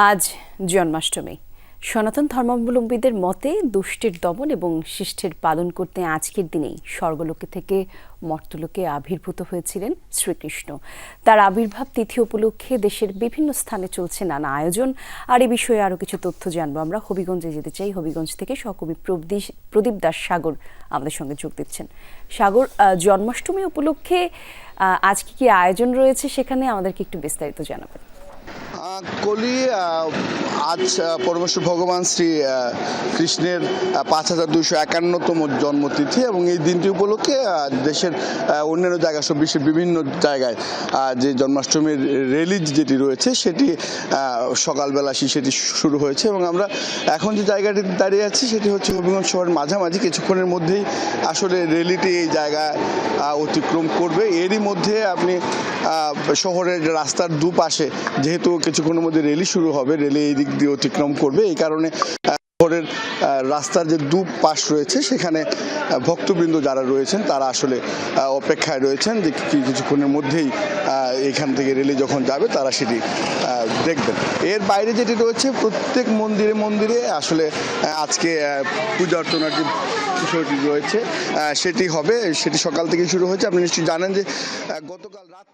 আজ জন্মাষ্টমী। সনাতন ধর্মাবলম্বীদের মতে দুষ্টের দমন এবং শিষ্টের পালন করতে আজকের দিনেই স্বর্গলোকে থেকে মর্তলোকে আবির্ভূত হয়েছিলেন শ্রীকৃষ্ণ। তার আবির্ভাব তিথি উপলক্ষে দেশের বিভিন্ন স্থানে চলছে নানা আয়োজন। আর এ বিষয়ে আরও কিছু তথ্য জানব আমরা। হবিগঞ্জে যেতে চাই। হবিগঞ্জ থেকে সহকবি প্রদীপ- দাস সাগর আমাদের সঙ্গে যোগ দিচ্ছেন। সাগর জন্মাষ্টমী উপলক্ষে আজকে কি আয়োজন রয়েছে সেখানে আমাদেরকে একটু বিস্তারিত জানাবেন। কলি আজ পরমেশ্বর ভগবান শ্রী কৃষ্ণের পাঁচ হাজার দুইশো একান্নতম জন্মতিথি এবং এই দিনটি উপলক্ষে দেশের অন্যান্য জায়গা সব বিশ্বের বিভিন্ন জায়গায় যে জন্মাষ্টমীর রিলিজ যেটি রয়েছে, সেটি সকালবেলা সেটি শুরু হয়েছে এবং আমরা এখন যে জায়গাটি দাঁড়িয়ে আছি, সেটি হচ্ছে হবিগঞ্জ শহরের মাঝামাঝি। কিছুক্ষণের মধ্যেই আসলে রেলিটি এই জায়গা অতিক্রম করবে। এরই মধ্যে আপনি শহরের রাস্তার দুপাশে যেহেতু কিছুক্ষণের মধ্যে রেলি শুরু হবে, রেলি এই দিক দিয়ে অতিক্রম করবে। এই কারণে শহরের রাস্তার যে দুপাশ রয়েছে, সেখানে ভক্তবৃন্দ যারা রয়েছেন, তারা আসলে অপেক্ষায় রয়েছেন যে কিছুক্ষণের মধ্যেই এখান থেকে রেলি যখন যাবে, তারা সেটি দেখবেন। এর বাইরে যেটি রয়েছে, প্রত্যেক মন্দিরে মন্দিরে আসলে আজকে পূজা অর্চনার যে বিষয়টি রয়েছে সেটি হবে, সেটি সকাল থেকে শুরু হয়েছে। আপনি নিশ্চয়ই জানেন যে গতকাল রাত